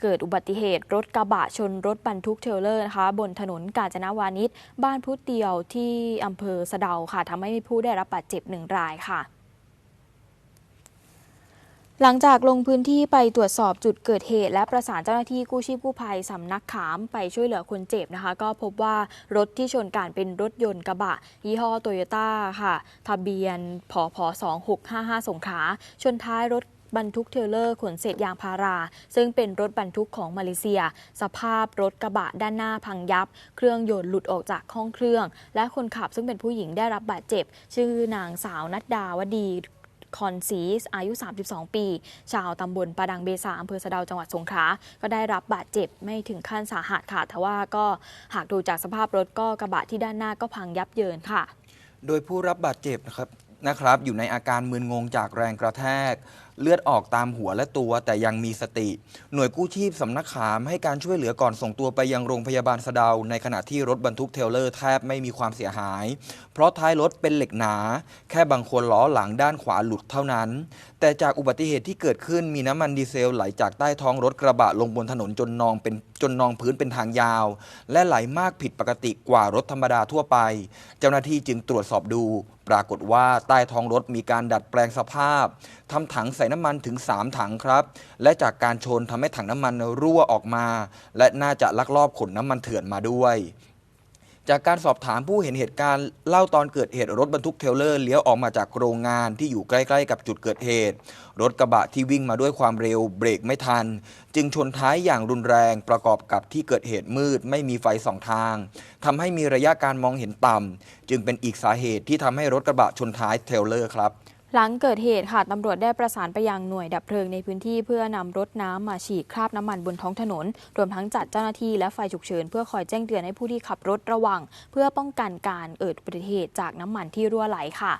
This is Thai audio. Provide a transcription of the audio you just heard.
เกิดอุบัติเหตุรถกระบะชนรถบรรทุกเทรลเลอร์นะคะ บนถนนกาญจนาวานิชบ้านพุทเดียวที่อำเภอสะเดาค่ะทำให้มีผู้ได้รับบาดเจ็บหนึ่งรายค่ะหลังจากลงพื้นที่ไปตรวจสอบจุดเกิดเหตุ และประสานเจ้าหน้าที่กู้ชีพกู้ภัยสำนักขามไปช่วยเหลือคนเจ็บนะคะ ก็พบว่ารถที่ชนการเป็นรถยนต์กระบะ ยี่ห้อโตโยต้าค่ะ ทะเบียนพพ2655 สงขลาชนท้ายรถ บรรทุกเทเลอร์ขนเศษยางพารา ซึ่งเป็นรถบรรทุกของมาเลเซีย สภาพรถกระบะด้านหน้าพังยับ เครื่องยนต์หลุดออกจากห้องเครื่อง และคนขับซึ่งเป็นผู้หญิงได้รับบาดเจ็บ ชื่อนางสาวนัดดาวดีคอนซีสอายุ 32 ปี ชาวตำบลปะดังเบซาอำเภอสะเดาจังหวัดสงขลา ก็ได้รับบาดเจ็บไม่ถึงขั้นสาหัสค่ะแต่ว่าก็หากดูจากสภาพรถก็กระบะที่ด้านหน้าก็พังยับเยินค่ะ โดยผู้รับบาดเจ็บนะครับนะครับ อยู่ในอาการมึนงงจากแรงกระแทก เลือดออกตามหัวและตัวแต่ยังมีสติ หน่วยกู้ชีพสำนักขามให้การช่วยเหลือก่อนส่งตัวไปยังโรงพยาบาลสะเดา ในขณะที่รถบรรทุกเทเลอร์แทบไม่มีความเสียหาย เพราะท้ายรถเป็นเหล็กหนา แค่บางคนล้อหลังด้านขวาหลุดเท่านั้น แต่จากอุบัติเหตุที่เกิดขึ้นมีน้ำมันดีเซลไหลจากใต้ท้องรถกระบะลงบนถนนจนนองเป็นจนนองพื้นเป็นทางยาว และไหลมากผิดปกติกว่ารถธรรมดาทั่วไป เจ้าหน้าที่จึงตรวจสอบดู ปรากฏว่าใต้ท้องรถมีการดัดแปลงสภาพทำถังใส่น้ำมันถึง 3 ถังครับ และจากการชนทำให้ถังน้ำมันรั่วออกมา และน่าจะลักลอบขนน้ำมันเถื่อนมาด้วยจากการสอบถามผู้เห็นเหตุการณ์เล่าตอนเกิดเหตุรถบรรทุกเทเลอร์เลี้ยวออกมาจากโรงงานที่อยู่ใกล้ๆกับจุดเกิดเหตุ รถกระบะที่วิ่งมาด้วยความเร็วเบรกไม่ทัน จึงชนท้ายอย่างรุนแรงประกอบกับที่เกิดเหตุมืดไม่มีไฟสองทางทำให้มีระยะการมองเห็นต่ำจึงเป็นอีกสาเหตุที่ทำให้รถกระบะชนท้ายเทเลอร์ครับ หลังเกิดเหตุค่ะตำรวจได้ประสานไปยังหน่วยดับเพลิงในพื้นที่เพื่อนำรถน้ำมาฉีดคราบน้ำมันบนท้องถนน รวมทั้งจัดเจ้าหน้าที่และไฟฉุกเฉินเพื่อคอยแจ้งเตือนให้ผู้ที่ขับรถระวัง เพื่อป้องกันการเกิดอุบัติเหตุจากน้ำมันที่รั่วไหลค่ะ